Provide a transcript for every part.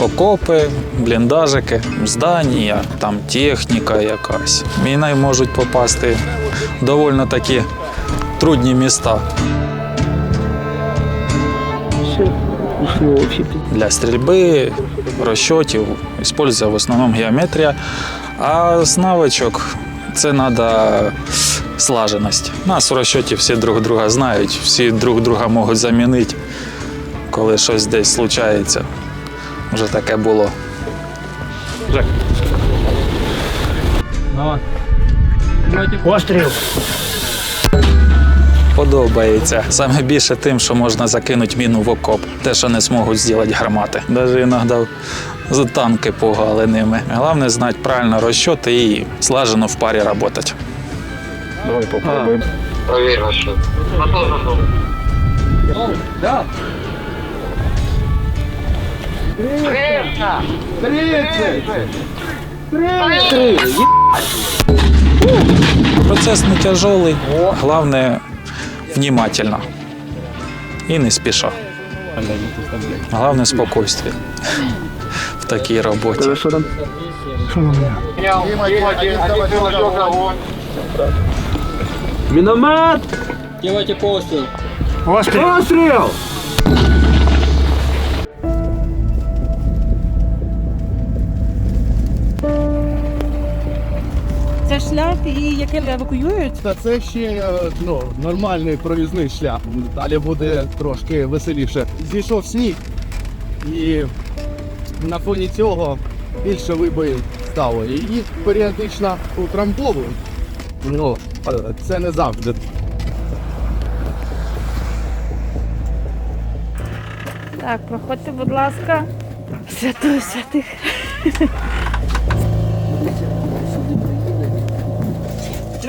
окопи, бліндажики, здання, там техніка якась. Міни можуть попасти в доволі такі трудні міста. Для стрільби, розчотів використовується в основному геометрія, а з навичок це треба слаженість. Нас у розчоті всі друг друга знають, всі друг друга можуть замінити, коли щось десь случається. Вже таке було. Постріл. Подобається. Саме більше тим, що можна закинути міну в окоп. Те, що не зможуть зробити гармати. Навіть іноді з танки пугали ними. Головне знати правильно розчоти і слажено в парі працювати. Давай попробуємо. Проверь расчет. Готов, готов. Процес не тяжелий, головне внимательно і не спіша. Головне спокійствие в такій роботі. Міномет! Делайте постріл. Постріл! Це шлях, і яким евакуюють? Та це ще е, ну, нормальний проїзний шлях. Далі буде трошки веселіше. Зійшов сніг, і на фоні цього більше вибоїв стало. І їх періодично утрамбовують. Ну, е, це не завжди. Так, проходьте, будь ласка. Святую святих.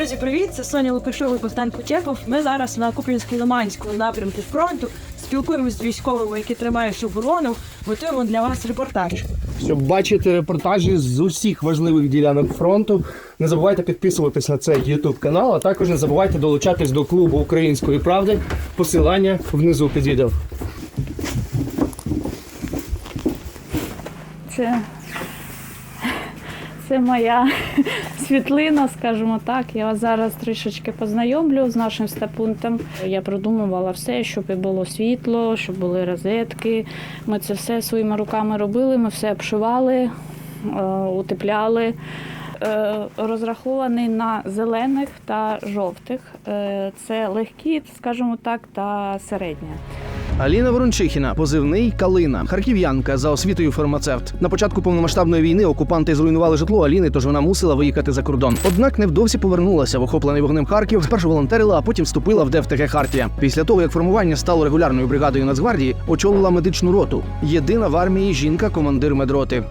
Друзі, привіт! Це Соня Лукашова і Богдан Кучепов. Ми зараз на Куп'янсько-Лиманському напрямку фронту спілкуємося з військовими, які тримають оборону. Готуємо для вас репортаж. Щоб бачити репортажі з усіх важливих ділянок фронту, не забувайте підписуватись на цей YouTube канал, а також не забувайте долучатись до клубу Української правди. Посилання внизу під відео. Це, це моя світлина, скажімо так. Я вас зараз трішечки познайомлю з нашим стапунктом. Я продумувала все, щоб і було світло, щоб були розетки. Ми це все своїми руками робили, ми все обшивали, е, утепляли. Е, Розрахований на зелених та жовтих. Е, Це легкі, скажімо так, та середня. Аліна Ворончихіна, позивний Калина, харків'янка за освітою фармацевт. На початку повномасштабної війни окупанти зруйнували житло Аліни, тож вона мусила виїхати за кордон. Однак невдовзі повернулася в охоплений вогнем Харків. Спершу волонтерила, а потім вступила в ДФТГ Хартія. Після того, як формування стало регулярною бригадою Нацгвардії, очолила медичну роту. Єдина в армії жінка, командир медроти.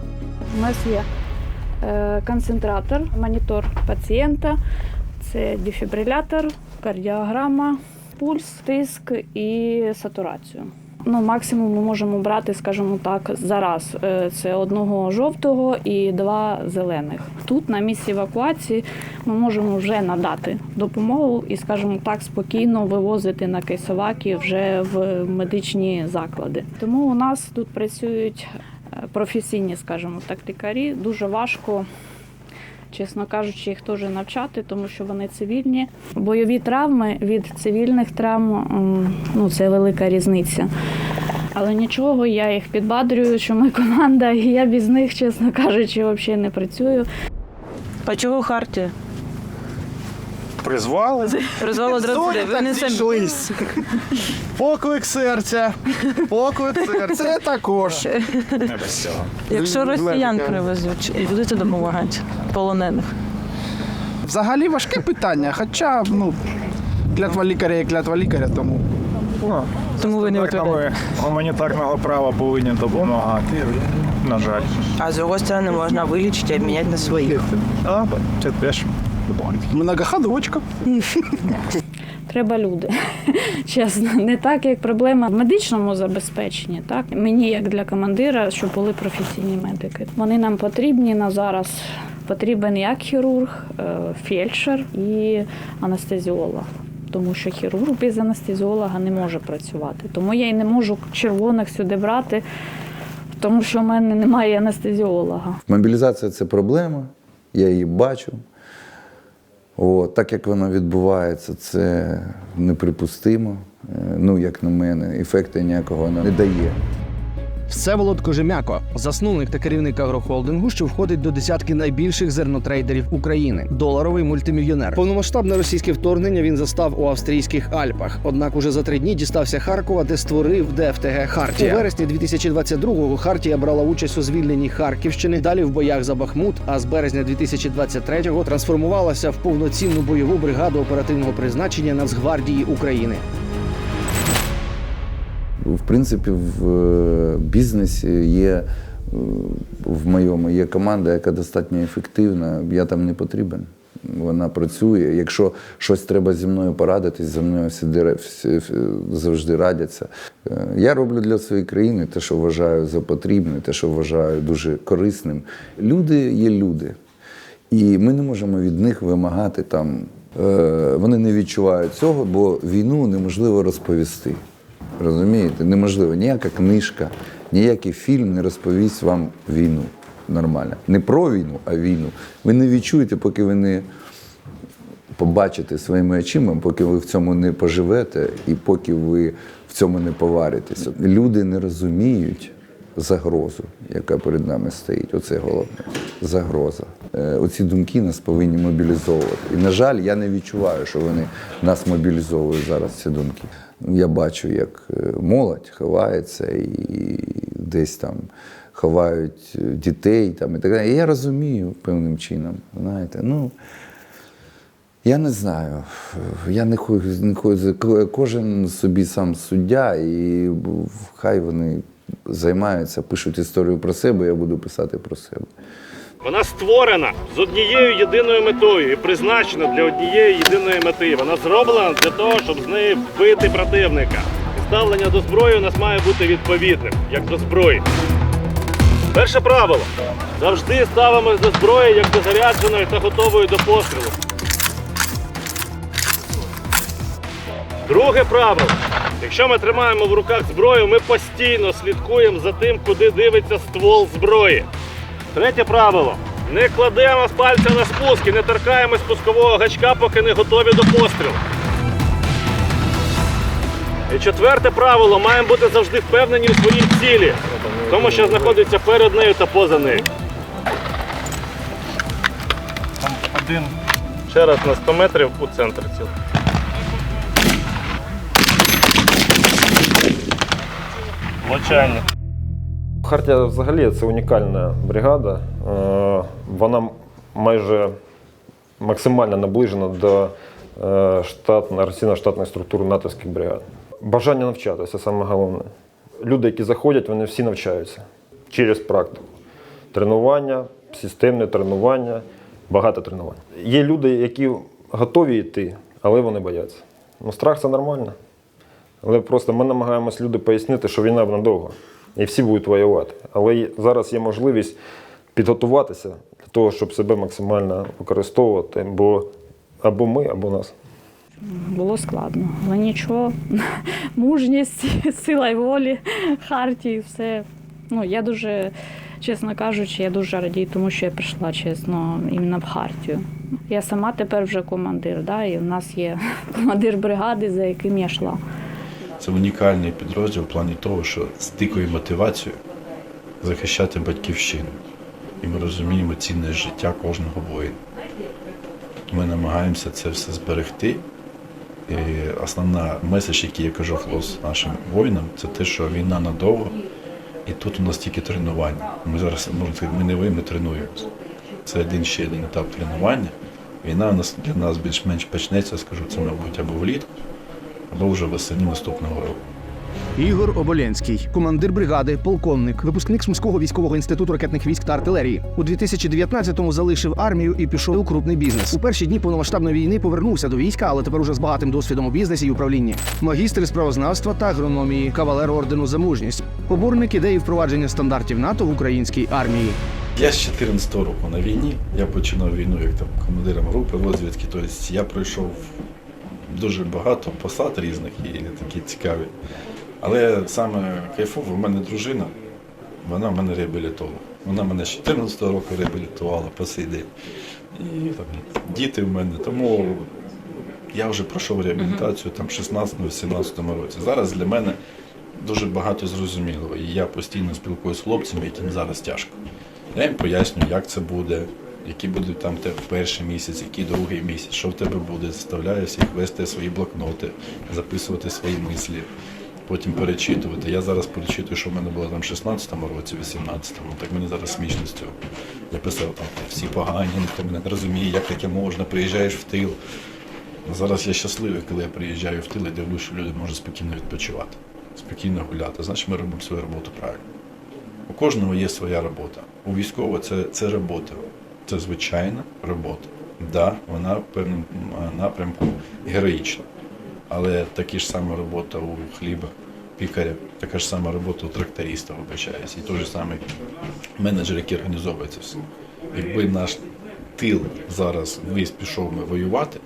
У нас є е, концентратор, монітор пацієнта, це дефібрилятор, кардіограма, пульс, тиск і сатурацію. Ну, максимум ми можемо брати, скажімо так, зараз. Е, Це одного жовтого і два зелених. Тут на місці евакуації ми можемо вже надати допомогу і, скажімо так, спокійно вивозити на кейсоваки вже в медичні заклади. Тому у нас тут працюють е, професійні, скажімо так, лікарі. Дуже важко. Чесно кажучи, їх теж навчати, тому що вони цивільні. Бойові травми від цивільних травм ну це велика різниця. Але нічого, я їх підбадрюю, що ми команда, і я без них, чесно кажучи, взагалі не працюю. А чого Хартія? Призвали. Розвал одразу ви не самі. зійшлись. Поклик серця. Поклик серця. Це також. Не без цього. Якщо росіян привезуть, будете допомагати полонених. Взагалі важке питання, хоча, ну, клятва лікаря є клятва лікаря, тому. Тому ви не відповідаєте. ми гуманітарного права повинні допомагати. На жаль. А с другой стороны, можно вылечить и обменять на своих. А, це теж. Многоходочка. Треба люди. Чесно, не так, як проблема в медичному забезпеченні. Так мені, як для командира, щоб були професійні медики. Вони нам потрібні на зараз. Потрібен як хірург, е, фельдшер і анестезіолог. Тому що хірург без анестезіолога не може працювати. Тому я й не можу червоних сюди брати, тому що в мене немає анестезіолога. Мобілізація це проблема, я її бачу. От, так як воно відбувається, це неприпустимо. Е, Ну, як на мене, ефекту ніякого не дає. Всеволод Кожемяко, засновник та керівник агрохолдингу, що входить до десятки найбільших зернотрейдерів України, доларовий мультимільйонер. Повномасштабне російське вторгнення він застав у австрійських Альпах. Однак уже за три дні дістався Харкова, де створив ДФТГ Хартія. У вересні 2022-го Хартія брала участь у звільненні Харківщини, далі в боях за Бахмут. А з березня 2023-го трансформувалася в повноцінну бойову бригаду оперативного призначення Нацгвардії України. В принципі, в е, бізнесі є е, в моєму є команда, яка достатньо ефективна. Я там не потрібен. Вона працює. Якщо щось треба зі мною порадитись, зі мною всі, завжди радяться. Е, Я роблю для своєї країни те, що вважаю за потрібне, те, що вважаю дуже корисним. Люди є люди. І ми не можемо від них вимагати там. Вони не відчувають цього, бо війну неможливо розповісти. Розумієте? Неможливо. Ніяка книжка, ніякий фільм не розповість вам війну нормально. Не про війну, а війну. Ви не відчуєте, поки ви не побачите своїми очима, поки ви в цьому не поживете і поки ви в цьому не поваритеся. Люди не розуміють загрозу, яка перед нами стоїть. Оце головне. Загроза. Е, Оці думки нас повинні мобілізовувати. І, на жаль, я не відчуваю, що вони нас мобілізовують зараз, ці думки. Я бачу, як е, молодь ховається і десь там ховають е, дітей там, і так далі. І я розумію певним чином. Знаєте, ну. Я не знаю. Я не. Кожен собі сам суддя, і хай вони займаються, пишуть історію про себе, я буду писати про себе. Вона створена з однією єдиною метою і призначена для однієї єдиної мети. Вона зроблена для того, щоб з неї вбити противника. Ставлення до зброї у нас має бути відповідним, як до зброї. Перше правило. Завжди ставимось до зброї як до зарядженої та готової до пострілу. Друге правило. Якщо ми тримаємо в руках зброю, ми постійно слідкуємо за тим, куди дивиться ствол зброї. Третє правило. Не кладемо з пальця на спуск і не торкаємо спускового гачка, поки не готові до пострілу. І четверте правило. Маємо бути завжди впевнені у своїй цілі, в тому, що знаходиться перед нею та поза нею. Там Один. Ще раз на 100 метрів у центр ціл. Влучання. Хартія взагалі це унікальна бригада. Е, Вона майже максимально наближена до е, штат, організаційно-штатної структури натовських бригад. Бажання навчатися саме головне. Люди, які заходять, вони всі навчаються через практику. Тренування, системне тренування, багато тренувань. Є люди, які готові йти, але вони бояться. Ну, страх це нормально. Але просто ми намагаємось люди пояснити, що війна надовго. І всі будуть воювати. Але зараз є можливість підготуватися для того, щоб себе максимально використовувати, бо або ми, або нас. Було складно, але нічого. Мужність, сила волі, хартії, все. Ну, я дуже, чесно кажучи, я дуже радію, тому що я прийшла чесно іменно в хартію. Я сама тепер вже командир, да, і в нас є командир бригади, за яким я йшла. Це унікальний підрозділ в плані того, що з дикою мотивацією захищати батьківщину. І ми розуміємо цінне життя кожного воїна. Ми намагаємося це все зберегти. І основна меседж, який я кажу хлопцям, нашим воїнам, це те, що війна надовго, і тут у нас тільки тренування. Ми зараз можна сказати, ми не ви, ми тренуємося. Це один ще один етап тренування. Війна у нас для нас більш-менш почнеться, скажу, це, мабуть, або влітку, або вже восени наступного року. Ігор Оболєнський, командир бригади, полковник, випускник Сумського військового інституту ракетних військ та артилерії. У 2019-му залишив армію і пішов у крупний бізнес. У перші дні повномасштабної війни повернувся до війська, але тепер уже з багатим досвідом у бізнесі і управлінні. Магістр з правознавства та агрономії, кавалер ордену за мужність, поборник ідеї впровадження стандартів НАТО в українській армії. Я з 14 року на війні. Я починав війну як там командиром групи розвідки. Тобто я пройшов дуже багато посад різних і такі цікаві. Але саме кайфово, в мене дружина Вона мене реабілітовувала. Вона мене з 14 року реабілітувала по сей день. І там, діти в мене. Тому я вже пройшов реабілітацію там в 16-18 році. Зараз для мене дуже багато зрозуміло. І я постійно спілкуюся з хлопцями, яким зараз тяжко. Я їм пояснюю, як це буде, які будуть там перший місяць, який другий місяць, що в тебе буде. Заставляю всіх вести свої блокноти, записувати свої мислі, потім перечитувати. Я зараз перечитую, що в мене було там в 16-му році, 18-му, так мені зараз смішно з цього. Я писав там всі погані, ніхто мене не розуміє, як таке можна, приїжджаєш в тил. Зараз я щасливий, коли я приїжджаю в тил і дивлюся, що люди можуть спокійно відпочивати, спокійно гуляти. Значить, ми робимо свою роботу правильно. У кожного є своя робота. У військового це, це робота. Це звичайна робота. Да, вона в певному напрямку героїчна. Але такі ж сама робота у хліба, пікаря, така ж сама робота у тракториста, вибачаюсь, і той же самий менеджер, який організовує це все. Якби наш тил зараз весь пішов ми воювати,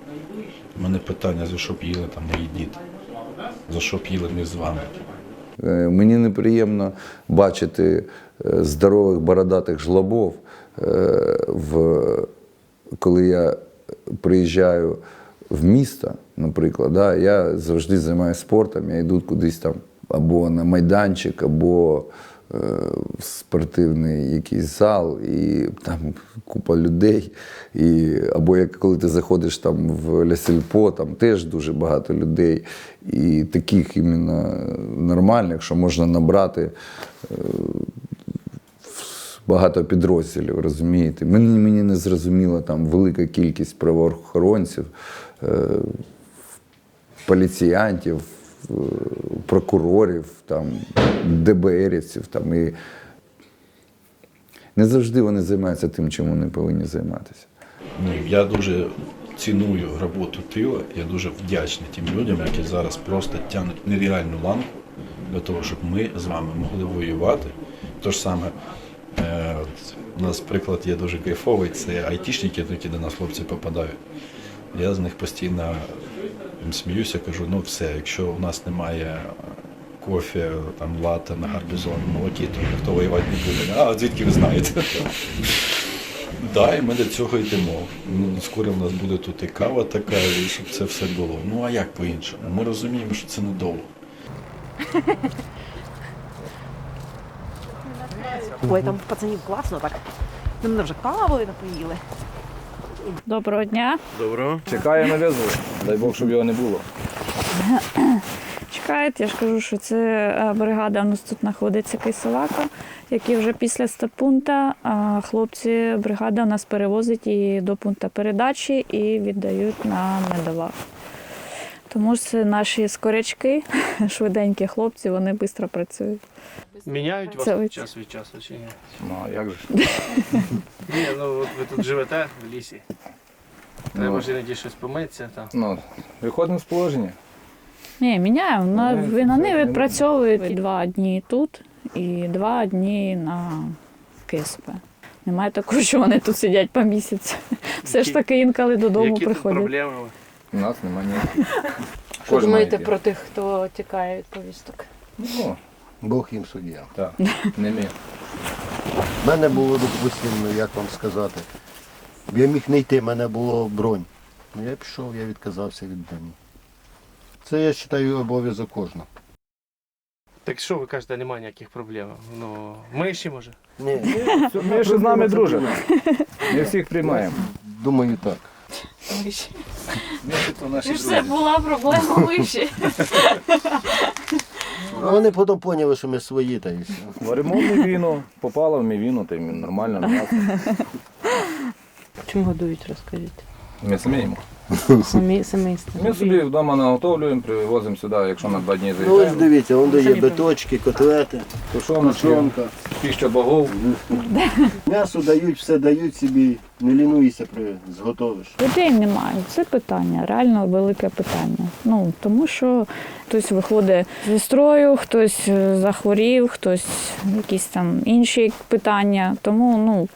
у мене питання, за що б їли там мої діти, за що б їли ми з вами. Е, Мені неприємно бачити е, здорових бородатих жлобов, е, коли я приїжджаю в місто, наприклад, я завжди займаюся спортом, я йду кудись там або на майданчик, або спортивний якийсь зал, і там купа людей. І, або як коли ти заходиш там в Лясельпо, там теж дуже багато людей. І таких іменно нормальних, що можна набрати е, багато підрозділів, розумієте? Мені, мені не зрозуміла там велика кількість правоохоронців, е, поліціянтів, е, прокурорів, там, ДБРівців. Там, і не завжди вони займаються тим, чим вони повинні займатися. Ні, я дуже ціную роботу тила. Я дуже вдячний тим людям, які зараз просто тягнуть нереальну ланку для того, щоб ми з вами могли воювати. То ж саме, е, у нас приклад є дуже кайфовий, це айтішники, які до нас хлопці попадають. Я з них постійно сміюся, кажу, ну все, якщо у нас немає кофе, там лата на гарбузон, молокі, то ніхто воювати не буде. А звідки ви знаєте? Да, і ми до цього йдемо. Ну, Скоро в нас буде тут і кава така, і щоб це все було. Ну а як по-іншому? Ми розуміємо, що це недовго. Ой, там пацанів класно так. Ми мене вже кавою напоїли. Доброго дня. Доброго. Чекає на в'язу. Дай Бог, щоб його не було. Чекають, я ж кажу, що це е, бригада у нас тут знаходиться Киселака, які вже після стапунта хлопці бригада у нас перевозить її до пункту передачі і віддають на медовак. Тому це наші скорячки, швиденькі хлопці, вони швидко працюють. Міняють вас ви- час від часу чи ні? Ну, а як же? Ні, ну от ви тут живете в лісі. Треба Ну. ж іноді щось помитися. Там. Ну, виходимо з положення. Ні, міняємо. На, Ну, ви- вони відпрацьовують два дні тут і два дні на КСП. Немає такого, що вони тут сидять по місяцю. Все ж таки інколи додому Які тут приходять. проблеми? У нас немає ніяких. Що думаєте має про тих, хто тікає від повісток? Ну, Бог їм суддя. так, не ми. У мене було, допустимо, як вам сказати. Я міг не йти, в мене було бронь. Ну я пішов, я відказався від броні. Це я вважаю обов'язок кожного. Так що ви кажете, немає ніяких проблем? Ну, миші може? Ні, Ми ж з нами дружимо. Ми всіх приймаємо. думаю так. Ми то наші Це була проблема вище. А вони потім поняли, що ми свої та і все. Варимо мівіну, попала в мівіну, та й нормально нас. Чим годують, розкажіть. Ми самі їмо. Самі самі Ми собі вдома наготовлюємо, привозимо сюди, якщо на два дні Ну ось заїжджаємо. дивіться, вон є биточки, котлети, Тушоночки, тушонка. піща богов. М'ясо дають, все дають собі, не лінуйся, при зготовиш. Людей немає. Це питання, реально велике питання. Ну тому що хтось виходить зі строю, хтось е, захворів, хтось якісь там інші питання. Тому ну.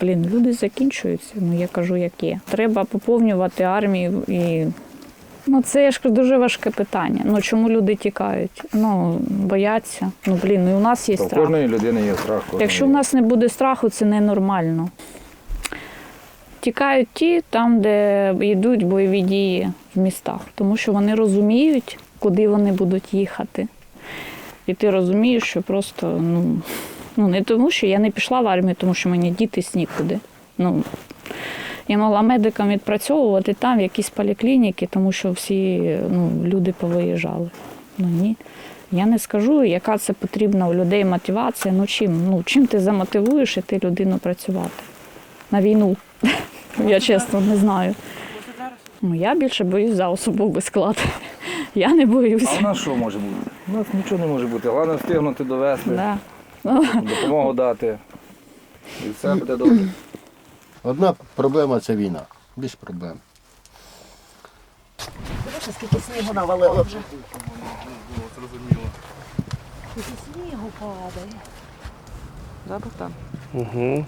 Блін, люди закінчуються, ну я кажу, як є. Треба поповнювати армію і Ну, це я ж кажу, дуже важке питання. Ну чому люди тікають? Ну, бояться. Ну блін, ну і у нас є То страх. кожної людини є страх. кожної Якщо в нас не буде страху, це ненормально. Тікають ті там, де йдуть бойові дії в містах, тому що вони розуміють, куди вони будуть їхати. І ти розумієш, що просто ну, ну не тому, що я не пішла в армію, тому що мені дітись нікуди. Ну, я могла медикам відпрацьовувати там в якісь поліклініки, тому що всі ну, люди повиїжджали. Ну ні. Я не скажу, яка це потрібна у людей мотивація. Ну чим? Ну, чим ти замотивуєш іти людину працювати на війну? Я чесно не знаю. Ну, я більше боюсь за особовий склад. Я не А боюся. у нас що може бути? У нас нічого не може бути. Головне встигнути довести, Да. Допомогу дати. І все буде добре. Одна проблема це війна. Більш проблем. Бачите, скільки снігу навалило вже. Скільки снігу падає. Да, Богдан? Угу.